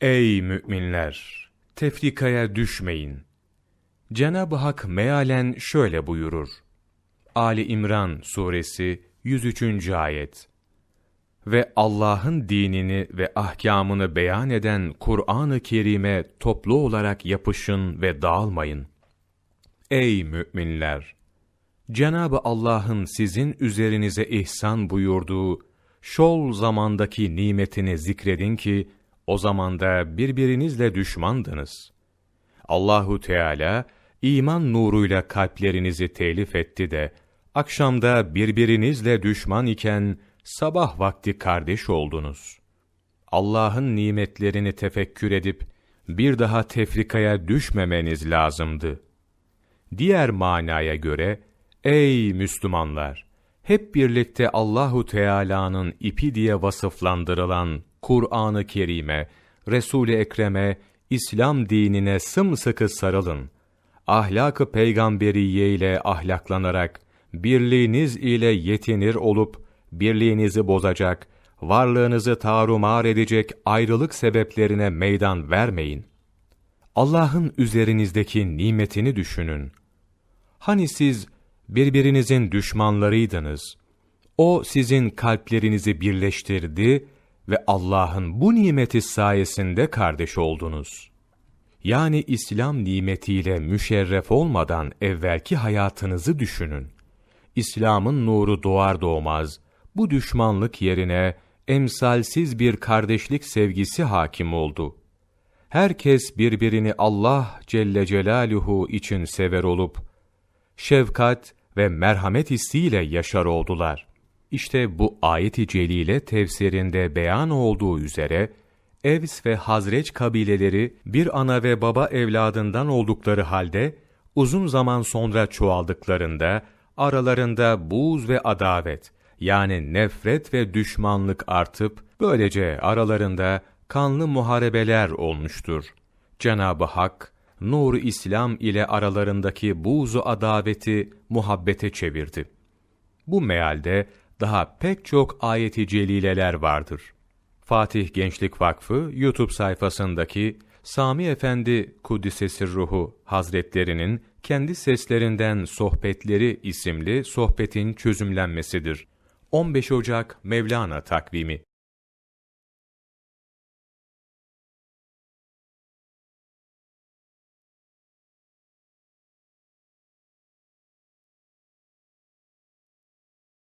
Ey müminler! Tefrikaya düşmeyin. Cenab-ı Hak mealen şöyle buyurur. Ali İmran suresi 103. ayet. Ve Allah'ın dinini ve ahkamını beyan eden Kur'an-ı Kerim'e toplu olarak yapışın ve dağılmayın. Ey müminler! Cenab-ı Allah'ın sizin üzerinize ihsan buyurduğu şol zamandaki nimetini zikredin ki o zamanda birbirinizle düşmandınız. Allahu Teala iman nuruyla kalplerinizi telif etti de akşamda birbirinizle düşman iken sabah vakti kardeş oldunuz. Allah'ın nimetlerini tefekkür edip bir daha tefrikaya düşmemeniz lazımdı. Diğer manaya göre ey Müslümanlar hep birlikte Allahu Teala'nın ipi diye vasıflandırılan Kur'an-ı Kerim'e, Resul-i Ekrem'e, İslam dinine sımsıkı sarılın. Ahlak-ı peygamberiye ile ahlaklanarak birliğiniz ile yetinir olup birliğinizi bozacak, varlığınızı tarumar edecek ayrılık sebeplerine meydan vermeyin. Allah'ın üzerinizdeki nimetini düşünün. Hani siz birbirinizin düşmanlarıydınız. O sizin kalplerinizi birleştirdi ve Allah'ın bu nimeti sayesinde kardeş oldunuz. Yani İslam nimetiyle müşerref olmadan evvelki hayatınızı düşünün. İslam'ın nuru doğar doğmaz, bu düşmanlık yerine emsalsiz bir kardeşlik sevgisi hakim oldu. Herkes birbirini Allah Celle Celaluhu için sever olup, şefkat ve merhamet hissiyle yaşar oldular. İşte bu ayet-i celile tefsirinde beyan olduğu üzere, Evs ve Hazreç kabileleri bir ana ve baba evladından oldukları halde, uzun zaman sonra çoğaldıklarında, aralarında buz ve adavet, yani nefret ve düşmanlık artıp, böylece aralarında kanlı muharebeler olmuştur. Cenab-ı Hak, nur İslam ile aralarındaki buzu adaveti muhabbete çevirdi. Bu mealde daha pek çok ayeti celileler vardır. Fatih Gençlik Vakfı YouTube sayfasındaki Sami Efendi Kuddisesi Ruhu Hazretlerinin kendi seslerinden Sohbetleri isimli sohbetin çözümlenmesidir. 15 Ocak Mevlana takvimi